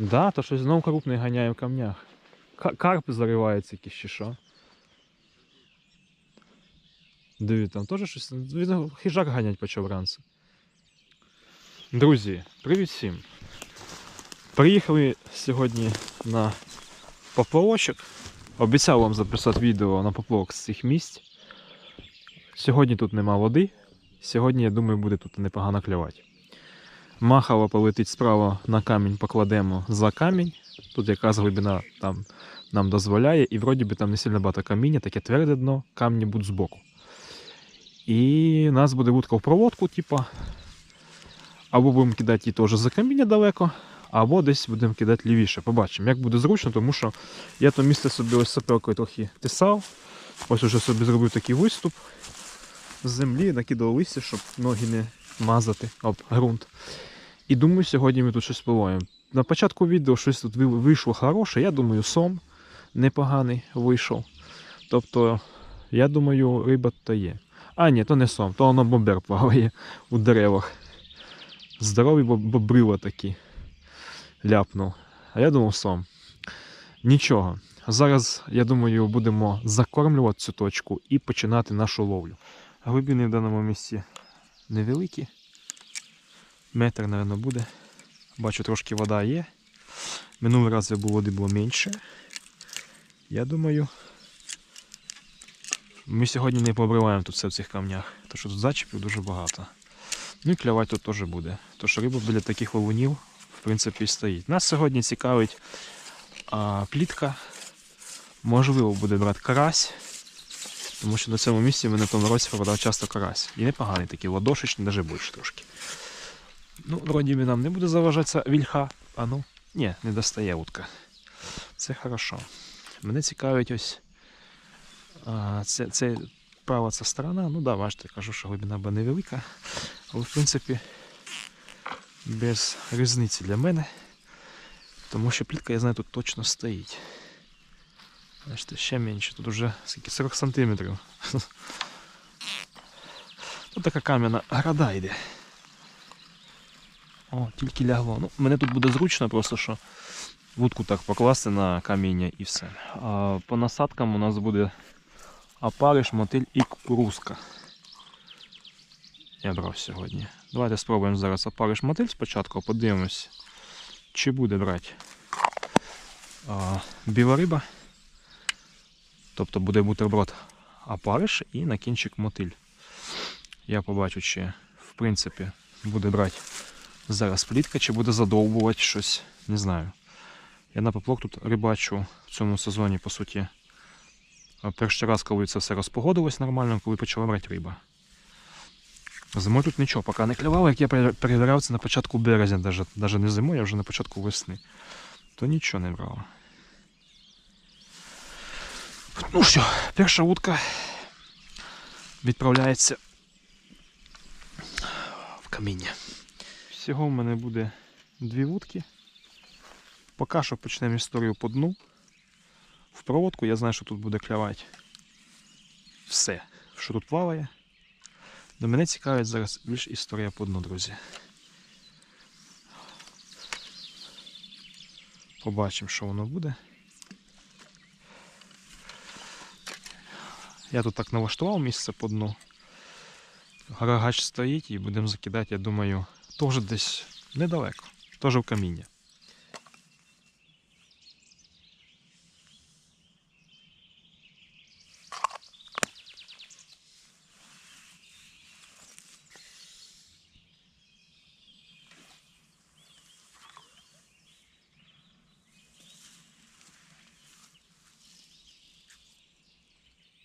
Да, то щось знову крупний ганяє в камнях. Карп заривається якийсь чи що. Диви, там теж щось. Він хижак ганять почав вранці. Друзі, привіт всім. Приїхали сьогодні на поплавочок. Обіцяв вам записати відео на поплавок з цих місць. Сьогодні тут нема води. Сьогодні, я думаю, буде тут непогано клювати. Махало полетить справа на камінь, покладемо за камінь. Тут якраз глибина там нам дозволяє, і вроді би там не сильно багато каміння, таке тверде дно, камні будуть збоку. І нас буде вудка в проводку, типа. Або будемо кидати її теж за каміння далеко, або десь будемо кидати лівіше. Побачимо, як буде зручно, тому що я то місце собі ось сапелкою трохи тисав. Ось уже собі зробив такий виступ з землі, накидав листя, щоб ноги не мазати об ґрунт. І думаю, сьогодні ми тут щось половимо. На початку відео щось тут вийшло хороше. Я думаю, сом непоганий вийшов. Тобто, я думаю, риба то є. А, ні, то не сом, то воно бобер плаває у деревах. Здорові боб- бобрила такі. Ляпнув. А я думав сом. Нічого. Зараз, я думаю, будемо закормлювати цю точку і починати нашу ловлю. Глибини в даному місці невеликі. Метр, мабуть, буде. Бачу, трошки вода є. Минулий раз води було менше. Я думаю, ми сьогодні не пообриваємо тут все в цих камнях, тому що тут зачіпів дуже багато. Ну і клявати тут теж буде. Тож риба біля таких валунів, в принципі, стоїть. Нас сьогодні цікавить а, плітка. Можливо, буде брати карась. Тому що на цьому місці мене в тому році попадав часто карась. І непоганий такий ладошечний, навіть більше трошки. Ну, вроді би нам не буде заважатися вільха. А ну, ні, не достає утка. Це хорошо. Мене цікавить ось. А, це, це права ця сторона. Ну да, бачите, кажу, що глибина би невелика. Але в принципі без різниці для мене. Тому що плітка, я знаю, тут точно стоїть. Бачите, ще менше, тут уже скільки 40 сантиметрів. Тут така кам'яна града йде. О, тільки лягло. Ну, мене тут буде зручно, просто що вудку так покласти на каміння і все. А по насадкам у нас буде опариш, мотиль і кукурузка. Я брав сьогодні. Давайте спробуємо зараз опариш мотиль спочатку, подивимось, чи буде брати а, біла. Тобто буде бутерброд опариш і на кінчик мотиль. Я побачу, чи в принципі буде брати зараз плітка, чи буде задовбувати щось. Не знаю. Я на поплок тут рибачу в цьому сезоні, по суті. Перший раз, коли це все розпогодилось нормально, коли почала брати риба. Зимою тут нічого, поки не клювало, як я перевіряв це на початку березня, навіть, навіть не зимою, а вже на початку весни. То нічого не брало. Ну що, перша утка відправляється в каміння. Всього в мене буде дві вудки. Поки що почнемо історію по дну. В проводку я знаю, що тут буде клявати все, що тут плаває. До мене цікавить зараз більш історія по дну, друзі. Побачимо, що воно буде. Я тут так налаштував місце по дну. Гарагач стоїть і будемо закидати, я думаю, теж десь недалеко, теж в каміння.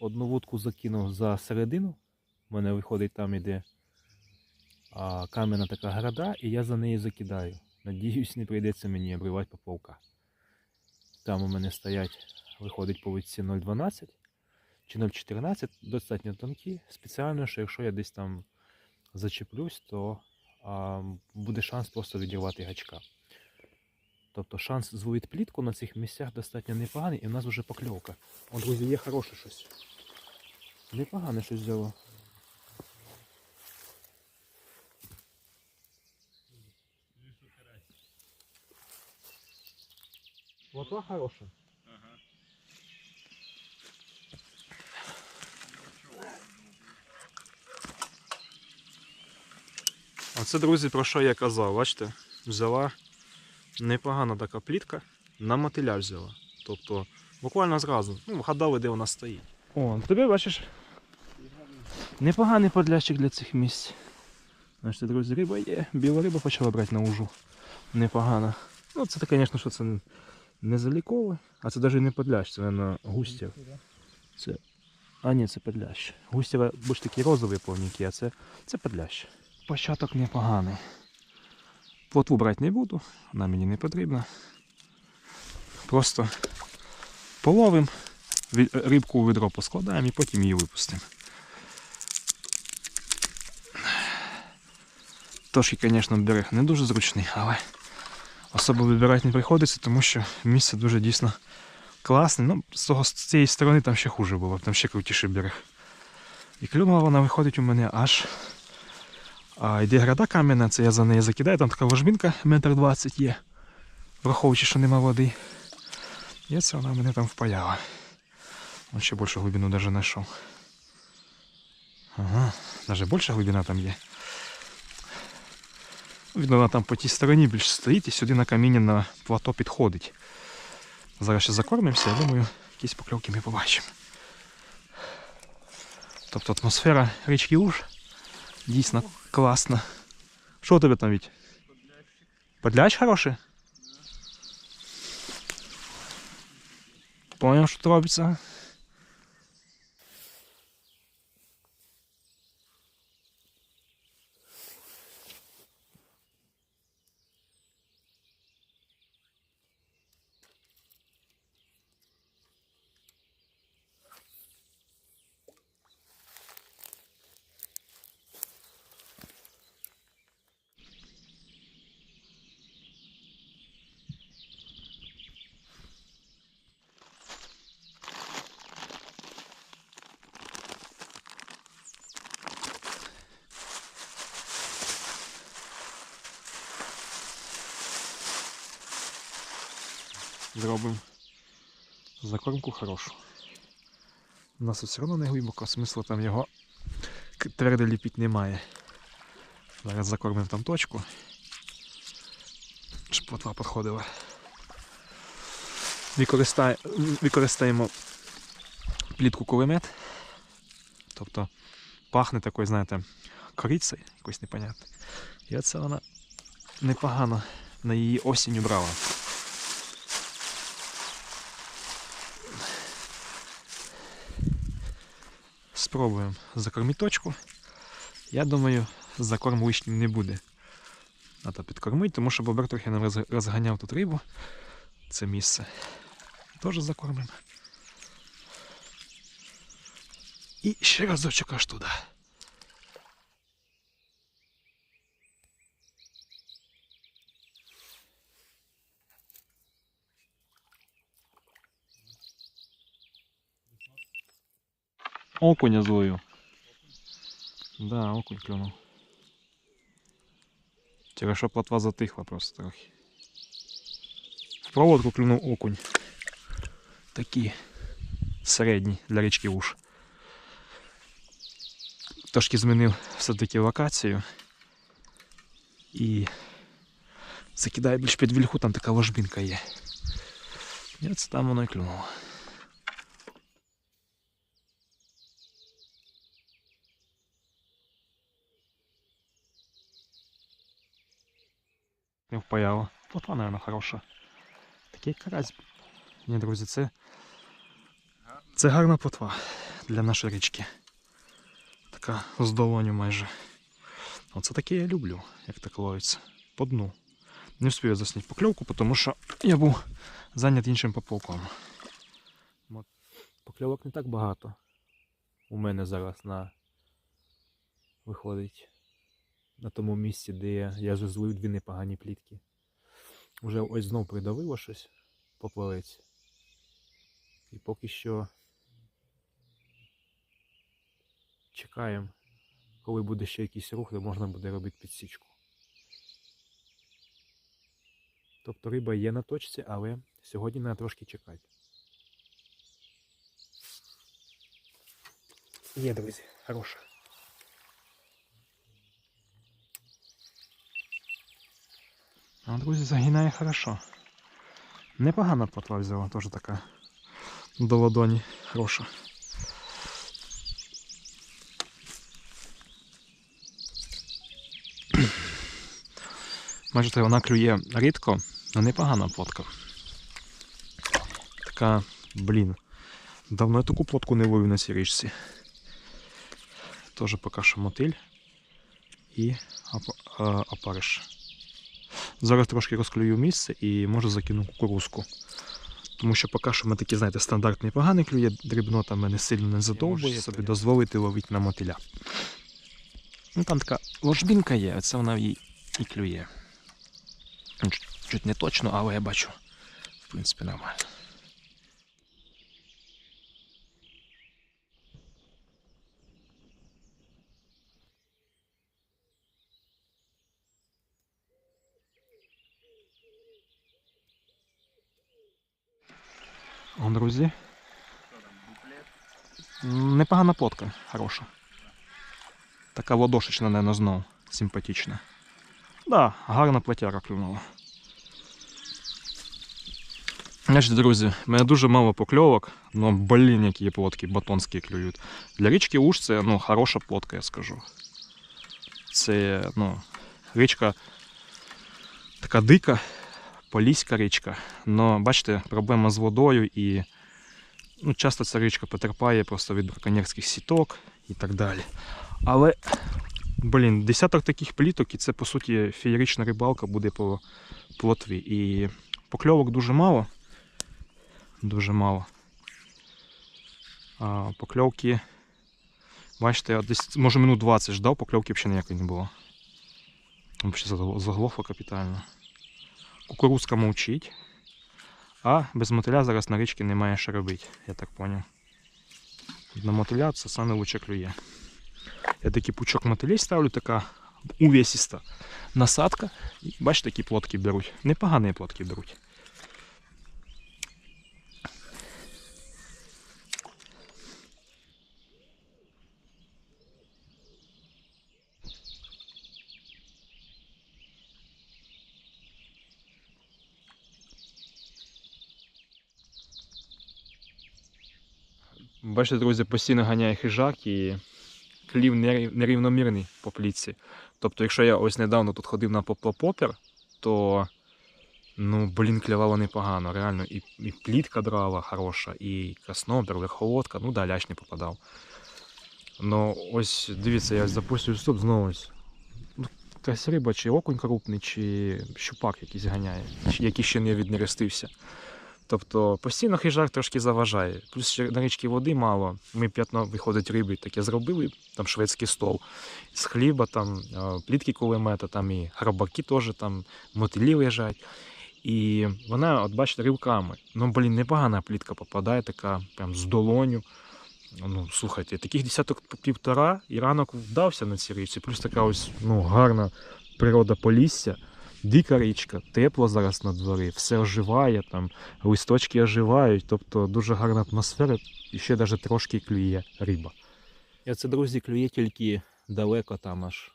Одну вудку закинув за середину. У мене виходить там іде а, кам'яна така града, і я за нею закидаю. Надіюсь, не прийдеться мені обривати поплавка. Там у мене стоять, виходить по витці 0,12 чи 0,14, достатньо тонкі. Спеціально, що якщо я десь там зачеплюсь, то а, буде шанс просто відірвати гачка. Тобто шанс зловити плітку на цих місцях достатньо непоганий, і в нас вже покльовка. О, друзі, є хороше щось. Непогане щось взяло. Плотва хороша. Ага. Оце, друзі, про що я казав, бачите? Взяла непогана така плітка, на мотиля взяла. Тобто, буквально зразу. Ну, вгадали, де вона стоїть. О, тебе бачиш? Непоганий подлящик для цих місць. Бачите, друзі, риба є. Біла риба почала брати на ужу. Непогано. Ну, це, звісно, що це не залікове, а це навіть не подлящ, це, мабуть, густір. Це... А ні, це подлящ. Густіра більш такі розові повніки, а це, це подлящ. Початок непоганий. Плотву брати не буду, вона мені не потрібна. Просто половим, рибку у відро поскладаємо і потім її випустимо. Трошки, звісно, берег не дуже зручний, але особо вибирати не приходиться, тому що місце дуже дійсно класне. Ну, з, того, з цієї сторони там ще хуже було, там ще крутіший берег. І клюнула вона виходить у мене аж а йде града кам'яна, це я за неї закидаю, там така ложбінка метр двадцять є, враховуючи, що нема води. І це вона мене там впаяла. Он ще більшу глибину навіть знайшов. Ага, навіть більша глибина там є. Видно, вона там по тій стороні більш стоїть і сюди на каміння на плато підходить. Зараз ще закормимося, я думаю, якісь покльовки ми побачимо. Тобто атмосфера річки Уж Дійсно класно. Що у тебе там Віть? Подляч хороший? Поняв, що тут робиться. Зробимо закормку хорошу. У нас все одно не глибоко, смислу там його твердо ліпити немає. Зараз закормимо там точку. Щоб плотва підходила. Використає- Використаємо плітку кулемет. Тобто пахне такою, знаєте, корицею якось непонятно. І оце вона непогано на її осінню брала. Спробуємо закорміточку. Я думаю, закорм лишнім не буде. Треба підкормити, тому що бобер трохи нам розганяв тут рибу. Це місце. Теж закормимо. І ще разочок аж туди. Окуня злою. Да, окунь клюнув. Через що плотва затихла просто трохи. В проводку клюнув окунь. Такі середні для річки уж. Трошки змінив все-таки локацію. І закидає більш під вільху, там така ложбинка є. І от там воно і клюнуло. Не впаяло. Плотва, наверное, хороша. Такий карась. Ні, друзі, це. Це гарна плотва для нашої річки. Така з долоню майже. Оце таке я люблю, як так ловиться. По дну. Не встиг засняти покльовку, тому що я був зайнят іншим поплавком. Покльовок не так багато. У мене зараз на виходить на тому місці, де я, вже злив дві непогані плітки. Уже ось знов придавило щось поплавець. І поки що чекаємо, коли буде ще якийсь рух, де можна буде робити підсічку. Тобто риба є на точці, але Сьогодні треба трошки чекати. Є, друзі, хороша. А, друзі, загинає хорошо. Непогана плотва взяла, теж така до ладоні хороша. Бачите, вона клює рідко, але непогана плотка. Така, блін. Давно я таку плотку не ловив на цій річці. Теж поки що мотиль і а, опариш. Зараз трошки розклюю місце і може закину кукурузку. Тому що поки що ми такі, знаєте, стандартний поганий клює, дрібнота мене сильно не задовжує, собі дозволити ловити на мотиля. Ну там така ложбінка є, це вона їй і клює. Чуть не точно, але я бачу, в принципі, нормально. Друзі. Непогана плотка, хороша. Така ладошечна, наверное, знов. Симпатична. Да, гарна платяра клюнула. Значить, друзі, в мене дуже мало покльовок, але блін, які плотки батонські клюють. Для річки Уж це ну, хороша плотка, я скажу. Це ну, річка така дика, поліська річка. Но бачите, проблема з водою і ну, часто ця річка потерпає просто від браконьєрських сіток і так далі. Але, блін, десяток таких пліток, і це по суті феєрична рибалка буде по плотві. І покльовок дуже мало. Дуже мало. А покльовки. Бачите, я десь, може минут 20 ждав, покльовки взагалі ніякої не було. Взагалі заглохло капітально. Кукурузка мовчить. А без мотиля зараз на річці немає що робити, я так поняв. На мотиля це саме лучше клює. Я такий пучок мотилей ставлю, така увесіста насадка. І бачите, які плотки беруть. Непогані плотки беруть. Бачите, друзі, постійно ганяє хижак і клів нерівномірний по плітці. Тобто, якщо я ось недавно тут ходив на поплопопер, то ну, блін, клювало непогано. Реально, і, і плітка драла хороша, і краснопер, верховодка, ну да, лящ не попадав. Ну, ось дивіться, я запустив стоп знову ось. Ну, якась риба, чи окунь крупний, чи щупак якийсь ганяє, який ще не віднерестився. Тобто постійно хижак трошки заважає. Плюс ще на річці води мало. Ми п'ятно виходить риби таке зробили, там шведський стол. З хліба, там е, плітки кулемета, там і грабаки теж там мотилі лежать. І вона, от бачите, ривками. Ну, блін, непогана плітка попадає, така прям з долоню. Ну, слухайте, таких десяток півтора, і ранок вдався на цій річці. Плюс така ось ну, гарна природа полісся. Дика річка, тепло зараз на дворі, все оживає, там листочки оживають, тобто дуже гарна атмосфера і ще навіть трошки клює риба. Я це, друзі, клює тільки далеко там аж.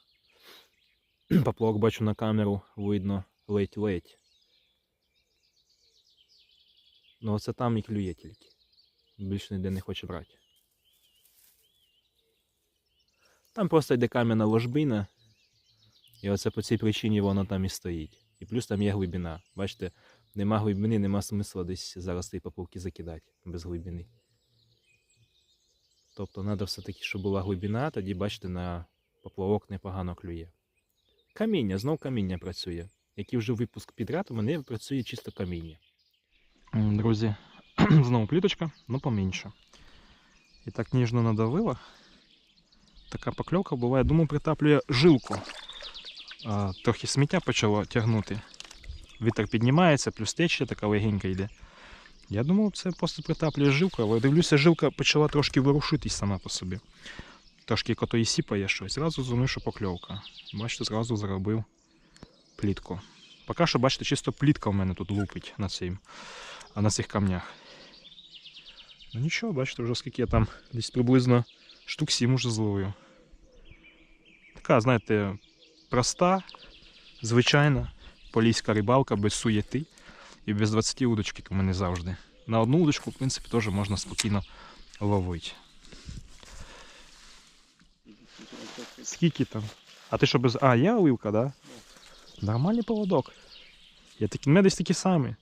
Поплавок бачу на камеру, видно ледь-ледь. Ну оце там і клює тільки. Більше ніде не хоче брати. Там просто йде кам'яна ложбина, і оце по цій причині воно там і стоїть. І плюс там є глибина. Бачите, нема глибини, нема смисла десь зараз ті поплавки закидати без глибини. Тобто треба все-таки, щоб була глибина, тоді бачите, на поплавок непогано клює. Каміння, знов каміння працює. Який вже випуск підряд, у мене працює чисто каміння. Друзі, знову пліточка, ну поменше. І так ніжно надавила. Така покльовка буває, думаю, притаплює жилку. Трохи сміття почало тягнути. Вітер піднімається, плюс течія така легенька йде. Я думав, це просто притаплює жилку, але дивлюся, жилка почала трошки ворушитись сама по собі. Трошки котої сіпає щось. Зразу зрозумів, що покльовка. Бачите, зразу заробив плітку. Поки що, бачите, чисто плітка в мене тут лупить на а на цих камнях. Ну нічого, бачите, вже скільки я там десь приблизно штук 7 уже зловив. Така, знаєте, проста, звичайна поліська рибалка без суєти і без 20 удочки, як у мене завжди. На одну удочку, в принципі, теж можна спокійно ловити. Скільки там? А ти що без. А, є оливка, да? Нормальний поводок. Я такі, мене десь такі самі.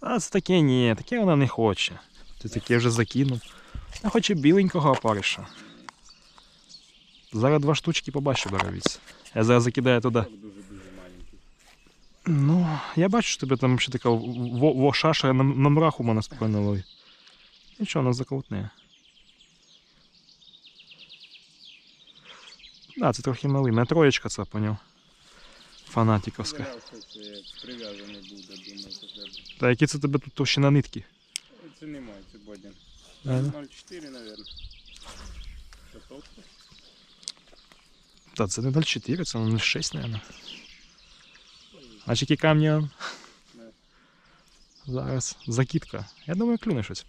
А це таке ні, таке вона не хоче. Ти таке вже закинув. А хоче біленького опариша. Зараз два штучки побачу боровіться. Я зараз закидаю туди. Дуже-дуже маленький. Ну, я бачу, що тебе там ще така во, во шаша на, на мраху мене спокійно ловить. Нічого, вона заколотне. Да, це трохи малий. Мене троєчка це поняв. Фанатіковська. Валяв, що це прив'язаний буде, думаю, це треба. Та які це тебе тут товщина нитки? Це немає, це бодін. Да, да. 0,4, мабуть. Це толсто? Це не 0,4, це 0,6, мабуть. А он? Не. Зараз закидка. Я думаю, клюне щось.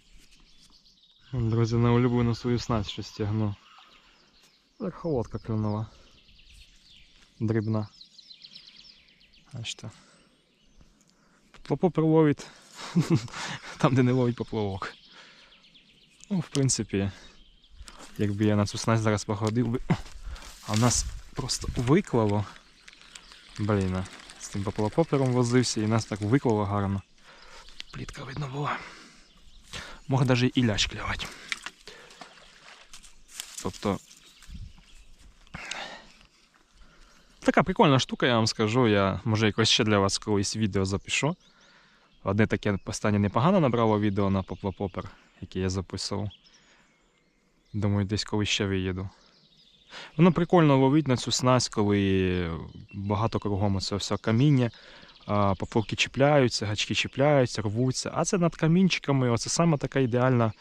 Друзі, на улюблену свою снасть щось тягну. Верховодка клюнула. Дрібна. Бачите. Поплавок ловить там, де не ловить поплавок. Ну, в принципі, якби я на цю снасть зараз походив би. А в нас просто виклало. Блін, з тим поплавопером возився і нас так виклало гарно. Плітка видно була. Мог навіть і лящ клювати. Тобто. Така прикольна штука, я вам скажу. Я може якось ще для вас колись відео запишу. Одне таке останнє непогано набрало відео на поплапопер, яке я записував. Думаю, десь колись ще виїду. Воно прикольно ловить на цю снасть, коли багато кругом це все каміння, поплавки чіпляються, гачки чіпляються, рвуться. А це над камінчиками, оце саме така ідеальна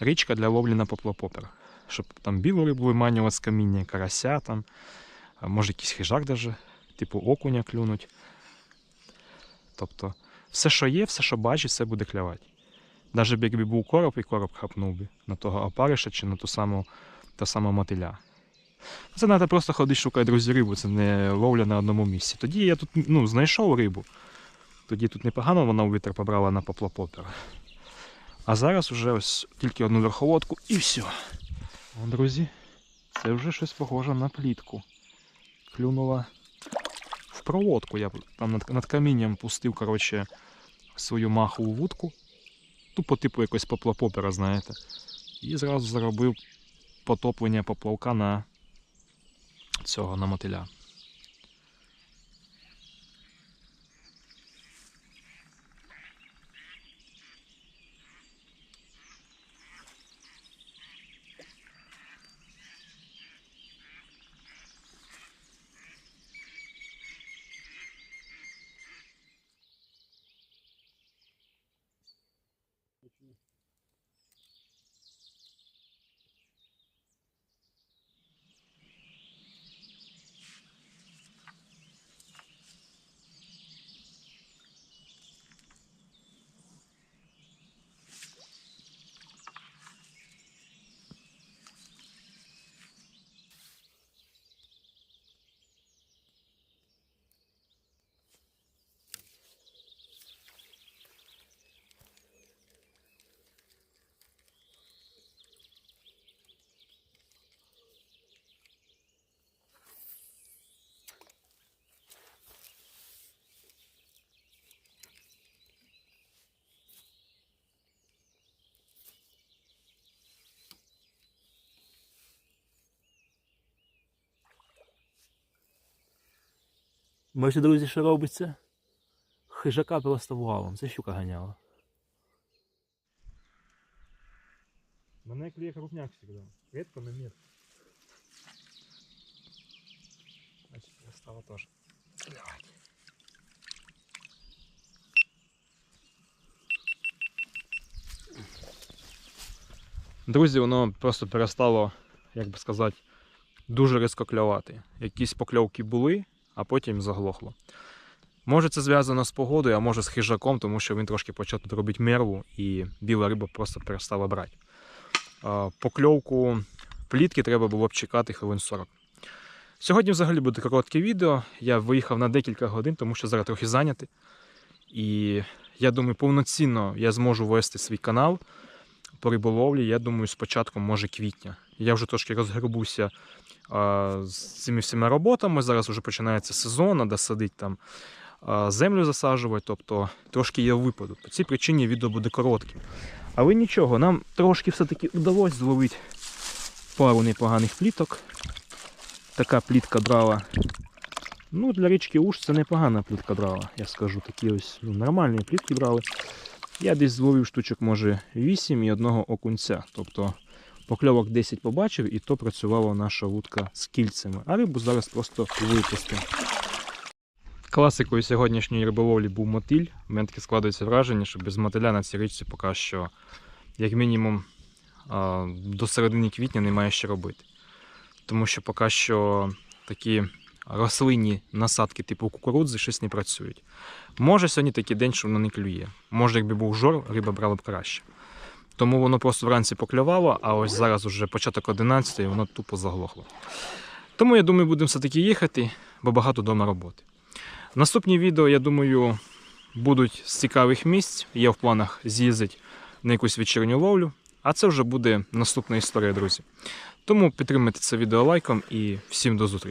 річка для ловлі на поплапопер. Щоб там білу рибу виманювати з каміння, карася там, може якийсь хижак даже, типу окуня клюнуть. Тобто, все, що є, все, що бачить, все буде клявати. Навіть якби був короб і короб хапнув би на того опариша чи на ту саму, ту саму мотиля. Це треба просто ходити шукати друзі рибу, це не ловля на одному місці. Тоді я тут ну, знайшов рибу. Тоді тут непогано вона у вітер побрала на поплопопер. А зараз вже ось тільки одну верховодку і все. О, друзі, це вже щось похоже на плітку. Клюнула в проводку. Я там над, над камінням пустив коротше, свою махову вудку. Ну, по типу якось поплопопера, знаєте. І зразу заробив потоплення поплавка на цього на мотиля. Бачите, друзі, що робиться? Хижака просто валом, це щука ганяла. Мене кліє крупняк завжди. Рідко, не мір. Значить, я стала теж. Давай. Друзі, воно просто перестало, як би сказати, дуже різко клювати. Якісь покльовки були, а потім заглохло. Може, це зв'язано з погодою, а може з хижаком, тому що він трошки почав тут робити мерву і біла риба просто перестала брати. Покльовку плітки треба було б чекати хвилин 40. Сьогодні взагалі буде коротке відео. Я виїхав на декілька годин, тому що зараз трохи зайнятий. І я думаю, повноцінно я зможу вести свій канал по риболовлі, я думаю, з початком, може, квітня. Я вже трошки розгребуся а, з цими всіма роботами. Зараз вже починається сезон, треба садити там землю засаджувати, тобто трошки є випадок. По цій причині відео буде коротким. Але нічого, нам трошки все-таки вдалося зловити пару непоганих пліток. Така плітка брала. Ну, для річки Уж це непогана плітка брала, я скажу. Такі ось ну, нормальні плітки брали. Я десь зловив штучок, може, 8 і одного окунця. Тобто покльовок 10 побачив, і то працювала наша вудка з кільцями. А рибу зараз просто випустимо. Класикою сьогоднішньої риболовлі був мотиль. У мене таке складається враження, що без мотиля на цій річці поки що, як мінімум, до середини квітня немає що робити. Тому що поки що такі рослинні насадки типу кукурудзи щось не працюють. Може сьогодні такий день, що воно не клює. Може, якби був жор, риба брала б краще. Тому воно просто вранці поклювало, а ось зараз уже початок 11 і воно тупо заглохло. Тому я думаю, будемо все-таки їхати, бо багато вдома роботи. Наступні відео, я думаю, будуть з цікавих місць. Є в планах з'їздити на якусь вечірню ловлю. А це вже буде наступна історія, друзі. Тому підтримайте це відео лайком і всім до зустрічі.